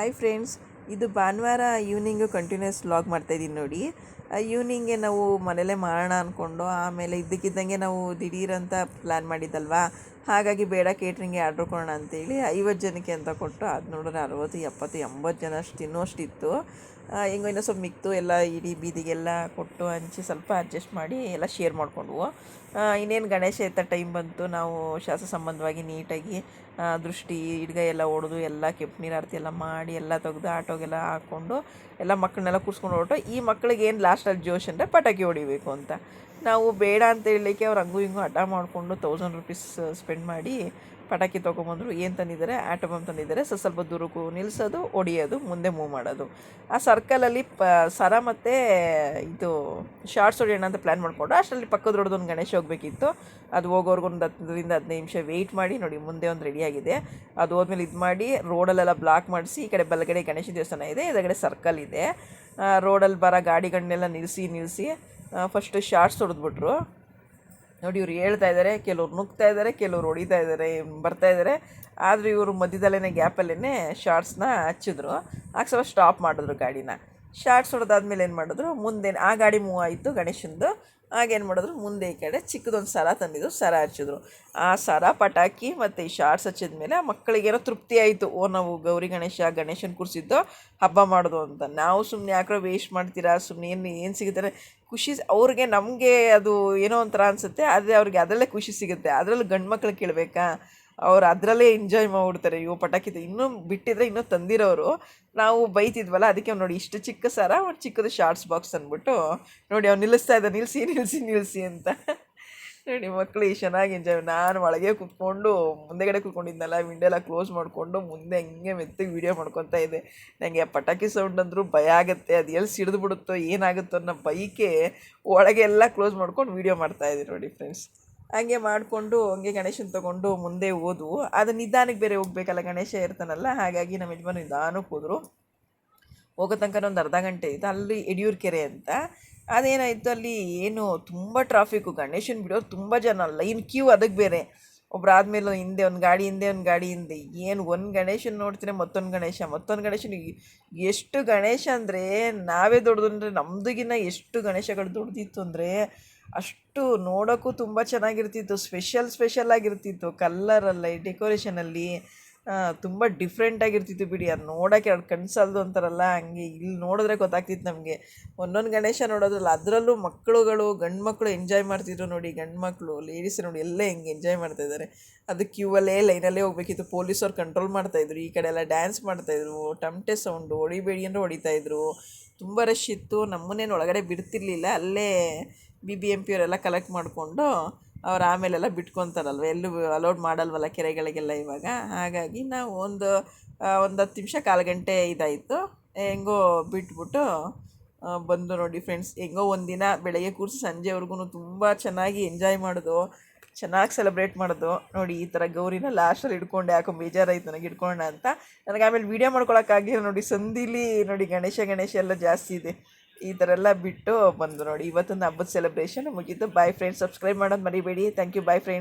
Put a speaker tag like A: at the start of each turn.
A: Hi friends ಇದು ಭಾನುವಾರ evening continuous vlog ಮಾಡ್ತಾಯಿದ್ದೀನಿ ನೋಡಿ. ಈವ್ನಿಂಗೆ ನಾವು ಮನೇಲೇ ಮಾಡೋಣ ಅಂದ್ಕೊಂಡು ಆಮೇಲೆ ಇದ್ದಕ್ಕಿದ್ದಂಗೆ ನಾವು ದಿಢೀರಂತ ಪ್ಲ್ಯಾನ್ ಮಾಡಿದ್ದಲ್ವಾ? ಹಾಗಾಗಿ ಬೇಡ ಕೇಟ್ರಿಂಗ್ಗೆ ಆರ್ಡ್ರ್ ಕೊಡೋಣ ಅಂತೇಳಿ ಐವತ್ತು ಜನಕ್ಕೆ ಅಂತ ಕೊಟ್ಟು ಅದು ನೋಡಿದ್ರೆ ಅರವತ್ತು, ಎಪ್ಪತ್ತು, ಎಂಬತ್ತು ಜನ ಅಷ್ಟು ತಿನ್ನೋಷ್ಟಿತ್ತು. ಹೆಂಗೋ ಇನ್ನೂ ಸ್ವಲ್ಪ ಮಿಕ್ತು ಎಲ್ಲ ಇಡೀ ಬೀದಿಗೆಲ್ಲ ಕೊಟ್ಟು ಹಂಚಿ ಸ್ವಲ್ಪ ಅಡ್ಜಸ್ಟ್ ಮಾಡಿ ಎಲ್ಲ ಶೇರ್ ಮಾಡ್ಕೊಂಡ್ವು. ಇನ್ನೇನು ಗಣೇಶ ಎತ್ತ ಟೈಮ್ ಬಂತು, ನಾವು ಶಾಸ ಸಂಬಂಧವಾಗಿ ನೀಟಾಗಿ ದೃಷ್ಟಿ, ಇಡ್ಗೈ ಎಲ್ಲ ಹೊಡೆದು ಎಲ್ಲ ಕೆಂಪು ನೀರು ಆರತಿ ಎಲ್ಲ ಮಾಡಿ, ಎಲ್ಲ ತೆಗೆದು, ಆಟೋಗೆಲ್ಲ ಹಾಕ್ಕೊಂಡು ಎಲ್ಲ ಮಕ್ಕಳನ್ನೆಲ್ಲ ಕೂರಿಸ್ಕೊಂಡು ಹೊರಟು. ಈ ಮಕ್ಕಳಿಗೆ ಏನು ಲಾಸ್ಟಲ್ಲಿ ಜೋಶ್ ಅಂದರೆ ಪಟಾಕಿ ಹೊಡಿಬೇಕು ಅಂತ. ನಾವು ಬೇಡ ಅಂತ ಹೇಳಲಿಕ್ಕೆ ಅವ್ರು ಹಂಗೂ ಹಿಂಗೂ ಹಠ ಮಾಡಿಕೊಂಡು ತೌಸಂಡ್ ರುಪೀಸ್ ಸ್ಪೆಂಡ್ ಮಾಡಿ ಪಟಾಕಿ ತೊಗೊಂಬಂದರು. ಏನು ತಂದಿದ್ದಾರೆ? ಆಟೋ ತಂದಿದ್ದಾರೆ. ಸ್ವಲ್ಪ ಸ್ವಲ್ಪ ದುರುಕು ನಿಲ್ಲಿಸೋದು ಹೊಡಿಯೋದು ಮುಂದೆ ಮೂವ್ ಮಾಡೋದು. ಆ ಸರ್ಕಲಲ್ಲಿ ಪ, ಸರ ಮತ್ತು, ಇದು ಶಾರ್ಟ್ಸ್ ಹೊಡಿಯೋಣ ಅಂತ ಪ್ಲ್ಯಾನ್ ಮಾಡಿಕೊಂಡು ಅಷ್ಟರಲ್ಲಿ ಪಕ್ಕದ ಒಂದು ಗಣೇಶ ಹೋಗಬೇಕಿತ್ತು. ಅದು ಹೋಗೋರ್ಗೊಂದು ಹತ್ತರಿಂದ ಹದಿನೈದು ನಿಮಿಷ ವೆಯ್ಟ್ ಮಾಡಿ, ನೋಡಿ ಮುಂದೆ ಒಂದು ರೆಡಿಯಾಗಿದೆ ಅದು ಹೋದ್ಮೇಲೆ ಇದು ಮಾಡಿ, ರೋಡಲ್ಲೆಲ್ಲ ಬ್ಲಾಕ್ ಮಾಡಿಸಿ, ಈ ಕಡೆ ಬಲಗಡೆ ಗಣೇಶ ದೇವಸ್ಥಾನ ಇದೆ, ಎದುರುಗಡೆ ಸರ್ಕಲ್ ಇದೆ. ರೋಡಲ್ಲಿ ಬರೋ ಗಾಡಿಗಳನ್ನೆಲ್ಲ ನಿಲ್ಲಿಸಿ ನಿಲ್ಲಿಸಿ ಫಸ್ಟು ಶಾರ್ಟ್ಸ್ ಹೊಡೆದ್ಬಿಟ್ರು. ನೋಡಿ ಇವ್ರು ಹೇಳ್ತಾ ಇದ್ದಾರೆ ಕೆಲವ್ರು ನುಗ್ತಾ ಇದ್ದಾರೆ ಕೆಲವ್ರು ಹೊಡಿತಾ ಇದ್ದಾರೆ ಬರ್ತಾ ಇದ್ದಾರೆ ಆದರೆ ಇವರು ಮಧ್ಯದಲ್ಲೇ ಗ್ಯಾಪಲ್ಲೇ ಶಾರ್ಟ್ಸ್ನ ಹಚ್ಚಿದ್ರು. ಆಗ ಸ್ವಲ್ಪ ಸ್ಟಾಪ್ ಮಾಡಿದ್ರು ಗಾಡಿನ. ಶಾರ್ಟ್ಸ್ ಹೊಡೆದಾದ್ಮೇಲೆ ಏನು ಮಾಡಿದ್ರು, ಮುಂದೆ ಆ ಗಾಡಿ ಮೂವ್ ಆಯಿತು ಗಣೇಶಂದು. ಆಗೇನು ಮಾಡಿದ್ರು? ಮುಂದೆ ಈ ಕಡೆ ಚಿಕ್ಕದೊಂದು ಸರ ತಂದಿದ್ದು ಸರ ಹಚ್ಚಿದ್ರು. ಆ ಸರ, ಪಟಾಕಿ ಮತ್ತು ಈ ಶಾರ್ಟ್ಸ್ ಹಚ್ಚಿದ ಮೇಲೆ ಆ ಮಕ್ಕಳಿಗೇನೋ ತೃಪ್ತಿ ಆಯಿತು. ಓ, ನಾವು ಗೌರಿ ಗಣೇಶ, ಗಣೇಶನ ಕೂರಿಸಿದ್ದು, ಹಬ್ಬ ಮಾಡೋದು ಅಂತ. ನಾವು ಸುಮ್ಮನೆ ಯಾಕೋ ವೇಸ್ಟ್ ಮಾಡ್ತೀರಾ? ಸುಮ್ಮನೆ ಏನು ಏನು ಸಿಗುತ್ತಾರೆ ಖುಷಿ ಅವ್ರಿಗೆ ನಮಗೆ ಅದು ಏನೋ ಒಂಥರ ಅನಿಸುತ್ತೆ. ಆದರೆ ಅವ್ರಿಗೆ ಅದರಲ್ಲೇ ಖುಷಿ ಸಿಗುತ್ತೆ. ಅದರಲ್ಲೂ ಗಂಡು ಮಕ್ಕಳು ಕೇಳಬೇಕಾ? ಅವ್ರು ಅದರಲ್ಲೇ ಎಂಜಾಯ್ ಮಾಡ್ಬಿಡ್ತಾರೆ. ಇವು ಪಟಾಕಿ ಇನ್ನೂ ಬಿಟ್ಟಿದ್ರೆ ಇನ್ನೂ ತಂದಿರೋರು. ನಾವು ಬೈತಿದ್ವಲ್ಲ, ಅದಕ್ಕೆ ನೋಡಿ ಇಷ್ಟು ಚಿಕ್ಕ ಸರ ಒಂದು ಚಿಕ್ಕದು ಶಾರ್ಟ್ಸ್ ಬಾಕ್ಸ್ ಅಂದ್ಬಿಟ್ಟು, ನೋಡಿ, ಅವ್ನು ನಿಲ್ಲಿಸ್ತಾ ಇದ್ದ ನಿಲ್ಸಿ ನಿಲ್ಸಿ ನಿಲ್ಸಿ ಅಂತ. ನೋಡಿ ಮಕ್ಕಳು ಚೆನ್ನಾಗಿ ಎಂಜಾಯ್ ನಾನು ಒಳಗೆ ಕೂತ್ಕೊಂಡು, ಮುಂದೆಗಡೆ ಕೂತ್ಕೊಂಡಿದ್ನಲ್ಲ ವಿಂಡೋ ಎಲ್ಲ ಕ್ಲೋಸ್ ಮಾಡಿಕೊಂಡು, ಮುಂದೆ ಹಿಂಗೆ ಮೆತ್ತಗೆ ವೀಡಿಯೋ ಮಾಡ್ಕೊತಾ ಇದ್ದೆ. ನನಗೆ ಪಟಾಕಿ ಸೌಂಡ್ ಅಂದರೂ ಭಯ ಆಗುತ್ತೆ. ಅದು ಎಲ್ಲಿ ಸಿಡಿದು ಬಿಡುತ್ತೋ ಏನಾಗುತ್ತೋ ಅನ್ನೋ ಬೈಕೆ ಒಳಗೆ ಎಲ್ಲ ಕ್ಲೋಸ್ ಮಾಡ್ಕೊಂಡು ವೀಡಿಯೋ ಮಾಡ್ತಾಯಿದ್ದೆ ನೋಡಿ ಫ್ರೆಂಡ್ಸ್ ಹಂಗೆ ಮಾಡಿಕೊಂಡು ಹಂಗೆ ಗಣೇಶನ ತಗೊಂಡು ಮುಂದೆ ಹೋದ್ವು. ಅದು ನಿಧಾನಕ್ಕೆ ಬೇರೆ ಹೋಗ್ಬೇಕಲ್ಲ, ಗಣೇಶ ಇರ್ತಾನಲ್ಲ, ಹಾಗಾಗಿ ನಮ್ಮ ಯಜಮಾನ ನಿಧಾನಕ್ಕೆ ಹೋದರು. ಹೋಗೋ ತನಕ ಒಂದು ಅರ್ಧ ಗಂಟೆ ಇತ್ತು. ಅಲ್ಲಿ ಯಡಿಯೂರು ಕೆರೆ ಅಂತ. ಅದೇನಾಯಿತು, ಅಲ್ಲಿ ಏನು ತುಂಬ ಟ್ರಾಫಿಕ್ಕು ಗಣೇಶನ ಬಿಡೋರು ತುಂಬ ಜನ ಲೈನ್ ಕ್ಯೂ ಅದಕ್ಕೆ ಬೇರೆ. ಒಬ್ರು ಆದಮೇಲೆ ಹಿಂದೆ, ಒಂದು ಗಾಡಿ ಹಿಂದೆ, ಒಂದು ಗಾಡಿ ಹಿಂದೆ. ಏನು ಒಂದು ಗಣೇಶನ ನೋಡ್ತೀನಿ ಮತ್ತೊಂದು ಗಣೇಶ, ಮತ್ತೊಂದು ಗಣೇಶನ. ಎಷ್ಟು ಗಣೇಶ ಅಂದರೆ ನಾವೇ ದೊಡ್ಡದು ಅಂದರೆ ಎಷ್ಟು ಗಣೇಶಗಳು ದೊಡ್ಡದಿತ್ತು ಅಂದರೆ ಅಷ್ಟು ನೋಡೋಕ್ಕೂ ತುಂಬ ಚೆನ್ನಾಗಿರ್ತಿತ್ತು ಸ್ಪೆಷಲ್ ಸ್ಪೆಷಲ್ ಆಗಿರ್ತಿತ್ತು ಕಲ್ಲರಲ್ಲಿ ಡೆಕೋರೇಷನಲ್ಲಿ ತುಂಬ ಡಿಫ್ರೆಂಟ್ ಆಗಿರ್ತಿತ್ತು ಬಿಡಿ. ಅದು ನೋಡೋಕ್ಕೆ ಎರಡು ಕಣ್ಸಲ್ದು ಅಂತಾರಲ್ಲ, ಹಂಗೆ ಇಲ್ಲಿ ನೋಡಿದ್ರೆ ಗೊತ್ತಾಗ್ತಿತ್ತು ನಮಗೆ. ಒಂದೊಂದು ಗಣೇಶ ನೋಡೋದ್ರಲ್ಲ ಅದರಲ್ಲೂ ಮಕ್ಕಳುಗಳು ಗಂಡು ಮಕ್ಕಳು ಎಂಜಾಯ್ ಮಾಡ್ತಿದ್ರು ನೋಡಿ ಗಂಡು ಮಕ್ಕಳು ಲೇಡೀಸ್ ನೋಡಿ ಎಲ್ಲ ಹೆಂಗೆ ಎಂಜಾಯ್ ಮಾಡ್ತಾ ಇದ್ದಾರೆ ಅದು ಕ್ಯೂವಲ್ಲೇ ಲೈನಲ್ಲೇ ಹೋಗ್ಬೇಕಿತ್ತು. ಪೊಲೀಸವ್ರು ಕಂಟ್ರೋಲ್ ಮಾಡ್ತಾಯಿದ್ರು ಈ ಕಡೆ ಎಲ್ಲ ಡ್ಯಾನ್ಸ್ ಮಾಡ್ತಾಯಿದ್ರು ಟಮ್ಟೆ ಸೌಂಡು ಹೊಡಿಬೇಡಿ ಅಂದರೆ ಹೊಡಿತಾಯಿದ್ರು ತುಂಬ ರಶ್ ಇತ್ತು. ನಮ್ಮನ್ನೇನು ಒಳಗಡೆ ಬಿಡ್ತಿರ್ಲಿಲ್ಲ. ಅಲ್ಲೇ B B M P collect ಮಾಡಿಕೊಂಡು ಅವ್ರು ಆಮೇಲೆಲ್ಲ ಬಿಟ್ಕೊತಾರಲ್ವ? ಎಲ್ಲೂ ಅಲೌಡ್ ಮಾಡಲ್ವಲ್ಲ ಕೆರೆಗಳಿಗೆಲ್ಲ ಇವಾಗ? ಹಾಗಾಗಿ ನಾವು ಒಂದು ಒಂದು ಹತ್ತು ನಿಮಿಷ ಕಾಲು ಗಂಟೆ ಇದಾಯಿತು. ಹೆಂಗೋ ಬಿಟ್ಬಿಟ್ಟು ಬಂದು ನೋಡಿ ಫ್ರೆಂಡ್ಸ್, ಹೆಂಗೋ ಒಂದಿನ ಬೆಳಗ್ಗೆ ಕೂರಿಸಿ ಸಂಜೆವರೆಗೂ ತುಂಬ ಚೆನ್ನಾಗಿ ಎಂಜಾಯ್ ಮಾಡೋದು, ಚೆನ್ನಾಗಿ ಸೆಲೆಬ್ರೇಟ್ ಮಾಡೋದು. ನೋಡಿ ಈ ಥರ ಗೌರಿನ ಲಾಸ್ಟಲ್ಲಿ ಹಿಡ್ಕೊಂಡು ಯಾಕೋ ಬೇಜಾರಾಯ್ತು ನನಗೆ ಹಿಡ್ಕೊಳ್ಳೋಣ ಅಂತ. ನನಗೆ ಆಮೇಲೆ ವೀಡಿಯೋ ಮಾಡ್ಕೊಳಕ್ಕಾಗಿಲ್ಲ ನೋಡಿ, ಸಂದಿಲಿ ನೋಡಿ ಗಣೇಶ ಗಣೇಶ ಎಲ್ಲ ಜಾಸ್ತಿ ಇದೆ. ಈ ಥರ ಎಲ್ಲ ಬಿಟ್ಟು ಬಂದು ನೋಡಿ, ಇವತ್ತೊಂದು ಹಬ್ಬದ ಸೆಲೆಬ್ರೇಷನ್ ಮುಗೀತು. ಬಾಯ್ ಫ್ರೆಂಡ್ಸ್ ಸಬ್ಸ್ಕ್ರೈಬ್ ಮಾಡೋದು ಮರಿಬೇಡಿ. Thank you bye friends